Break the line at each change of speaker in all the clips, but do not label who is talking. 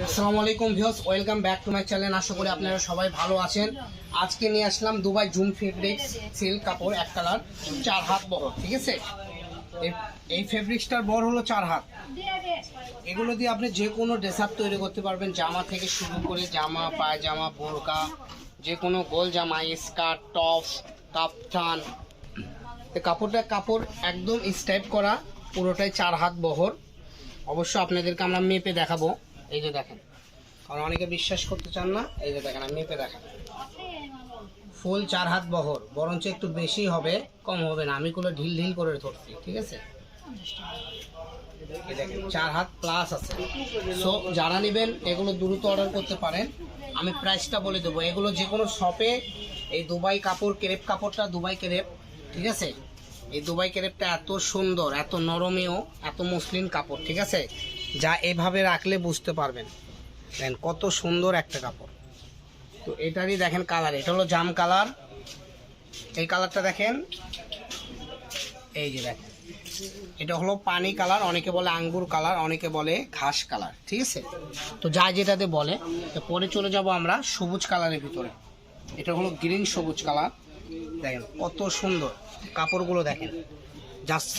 আসসালামু আলাইকুম views welcome back to my channel. আশা করি আপনারা সবাই ভালো আছেন। আজকে নিয়ে আসলাম দুবাই জুম ফেব্রিক্স সিল্ক কাপড়, এক কালার, চার হাত বড়, ঠিক আছে? এই- ফেব্রিক্সটার বড় হলো চার হাত। এগুলো দিয়ে আপনি যে কোনো ড্রেস তৈরি করতে পারবেন, জামা থেকে শুরু করে জামা, পায়জামা, বোরকা যে কোনো গোল জামা, স্কার্ট, টপস কাপ্তান কাপড়টা কাপড় একদম স্টাইপ করা, পুরোটাই চার হাত বহর। অবশ্য আপনাদেরকে আমরা মেপে দেখাবো। এই যে দেখেন। কারণ অনেকে বিশ্বাস করতে চান না, এই যে দেখেন, আমি মেপে দেখেন ফুল চার হাত বহর, বরঞ্চ একটু বেশি হবে, কম হবে না। আমি কোনো ঢিল ঢিল করে ধরছি, ঠিক আছে? দেখেন, চার হাত প্লাস আছে। সো যারা নেবেন, এগুলো দ্রুত অর্ডার করতে পারেন। আমি প্রাইসটা বলে দেবো। এগুলো যে কোনো শপে এই দুবাই কাপড়, কেরেপ কাপড়টা দুবাই কেরেপ, ঠিক আছে? এই দুবাই কেরেপটা এত সুন্দর, এত নরমেও, এত মসলিন কাপড়, ঠিক আছে? যা এভাবে রাখলে বুঝতে পারবেন। দেখেন কত সুন্দর একটা কাপড়। তো এটারই দেখেন কালার, এটা হলো জাম কালার। এই কালারটা দেখেন, এই যে দেখেন। এটা হলো পানি কালার, অনেকে বলে আঙ্গুর কালার, অনেকে বলে ঘাস কালার, ঠিক আছে? তো যা যেটাতে বলে, তো পরে চলে যাব আমরা সবুজ কালারের ভিতরে। এটা হলো গ্রিন সবুজ কালার। দেখেন কত সুন্দর। কাপড়গুলো দেখেন, জাস্ট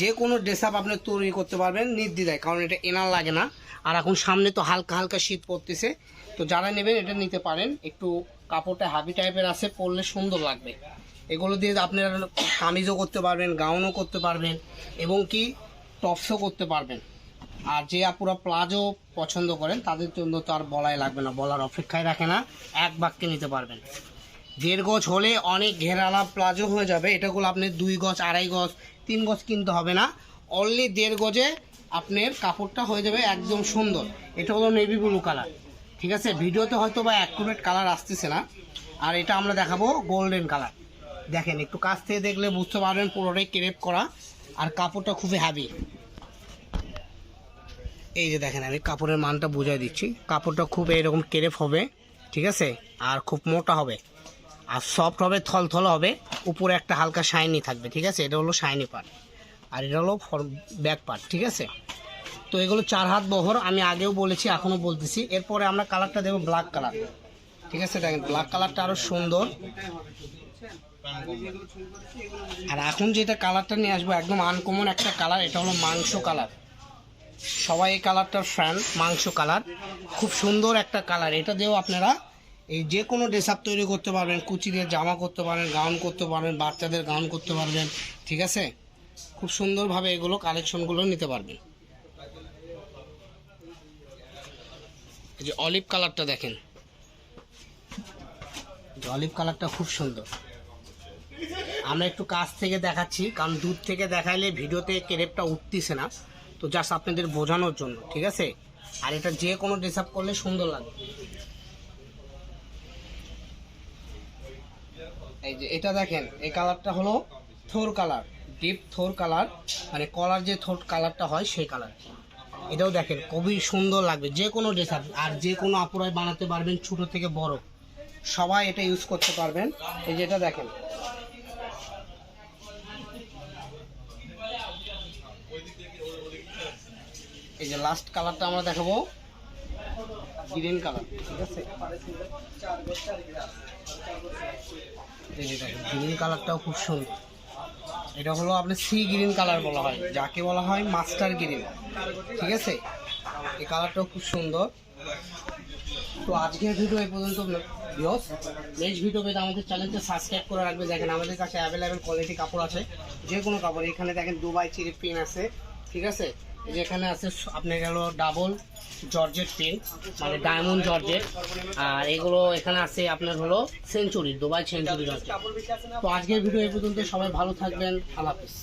যে কোনো ড্রেস আপ আপনি তৈরি করতে পারবেন নির্দ্বিধায়, কারণ এটা এনার লাগে না। আর এখন সামনে তো হালকা হালকা শীত পড়তেছে। তো যারা নেবেন এটা নিতে পারেন। একটু কাপড়টা হাবি টাইপের আছে, পরলে সুন্দর লাগবে। এগুলো দিয়ে আপনারা কামিজও করতে পারবেন গাউনও করতে পারবেন এবং কি টপসও করতে পারবেন। আর যে আপুরা প্লাজো পছন্দ করেন, তাদের জন্য তো আর বলাই লাগবে না, বলার অপেক্ষায় রাখে না, এক বাক্যে নিতে পারবেন। দেড় গজ হলে অনেক ঘেরালা প্লাজো হয়ে যাবে। এটাগুলো আপনি দুই গজ, আড়াই গজ, তিন গজ কিনতে হবে না। অনলি দেড় গজে আপনার কাপড়টা হয়ে যাবে একদম সুন্দর। এটা হলো নেভি ব্লু কালার ঠিক আছে? ভিডিওতে হয়তো বা অ্যাকুরেট কালার আসতেছে না। আর এটা আমরা দেখাবো গোল্ডেন কালার দেখেন, একটু কাছ থেকে দেখলে বুঝতে পারবেন পুরোটাই ক্রেপ করা। আর কাপড়টা খুবই হ্যাভি এই যে দেখেন, আমি কাপড়ের মানটা বুঝাই দিচ্ছি। কাপড়টা খুব এরকম কেরেপ হবে। ঠিক আছে? আর খুব মোটা হবে। আর সফট হবে, থলথল হবে, উপরে একটা হালকা শাইনি থাকবে, ঠিক আছে? এটা হলো শাইনি পার্ট আর এটা হলো ফর ব্যাক পার্ট ঠিক আছে? তো এগুলো চার হাত বহর, আমি আগেও বলেছি, এখনও বলতেছি। এরপরে আমরা কালারটা দেবো ব্ল্যাক কালার ঠিক আছে, দেখেন ব্ল্যাক কালারটা আরও সুন্দর। আর এখন যেটা কালারটা নিয়ে আসব, একদম আনকমন একটা কালার এটা হলো মাংস কালার সবাই এই কালারটার ফ্যান মাংস কালার খুব সুন্দর একটা কালার এটা দিয়েও আপনারা এই যে কোনো ড্রেস আপ তৈরি করতে পারবেন, কুচি দিয়ে জামা করতে পারেন গাউন করতে পারবেন, বাচ্চাদের গাউন করতে পারবেন, ঠিক আছে? খুব সুন্দরভাবে এগুলো কালেকশনগুলো নিতে পারবেন। এই যে অলিভ কালারটা দেখেন। অলিভ কালারটা খুব সুন্দর। আমরা একটু কাছ থেকে দেখাচ্ছি, কারণ দূর থেকে দেখাইলে ভিডিওতে কেরেপটা উঠতেছে না। তো জাস্ট আপনাদের বোঝানোর জন্য, ঠিক আছে? আর এটা যে কোনো ড্রেস আপ করলে সুন্দর লাগবে। এই যে এটা দেখেন, এই কালারটা হলো থোর কালার, ডিপ থোর কালার মানে কলার যে থোর কালারটা হয় সেই কালার। এটাও দেখেন, খুবই সুন্দর লাগবে, যে কোনো ড্রেস আপ আর যে কোনো আপুরাই বানাতে পারবেন ছোট থেকে বড়। সবাই এটা ইউজ করতে পারবেন। এই যেটা দেখেন। এই যে লাস্ট কালারটা আমরা দেখাবো। গ্রিন কালার ঠিক আছে? এই যে দেখেন গ্রিন কালারটাও খুব সুন্দর। এটা হলো আপনার সি গ্রিন কালার বলা হয় যাকে বলা হয় মাস্টার গ্রিন ঠিক আছে? এই কালারটাও খুব সুন্দর। তো আজকের ভিডিও এই পর্যন্ত বিয়স নেক্সট ভিডিও পেতে আমাদের চ্যানেলটা সাবস্ক্রাইব করে রাখবে দেখেন আমাদের কাছে অ্যাভেলেবেল কোয়ালিটি কাপড় আছে যে কোনো কাপড়। এখানে দেখেন দুবাই চিরি পিন আছে ঠিক আছে? এখানে আছে আপনার গেল ডাবল জর্জেট পেন মানে ডায়মন্ড জর্জেট। আর এগুলো এখানে আছে আপনার হলো সেঞ্চুরি দুবাই সেঞ্চুরি জর্জেট তো আজকের ভিডিও এই পর্যন্ত, সবাই ভালো থাকবেন, আল্লাহ হাফিজ।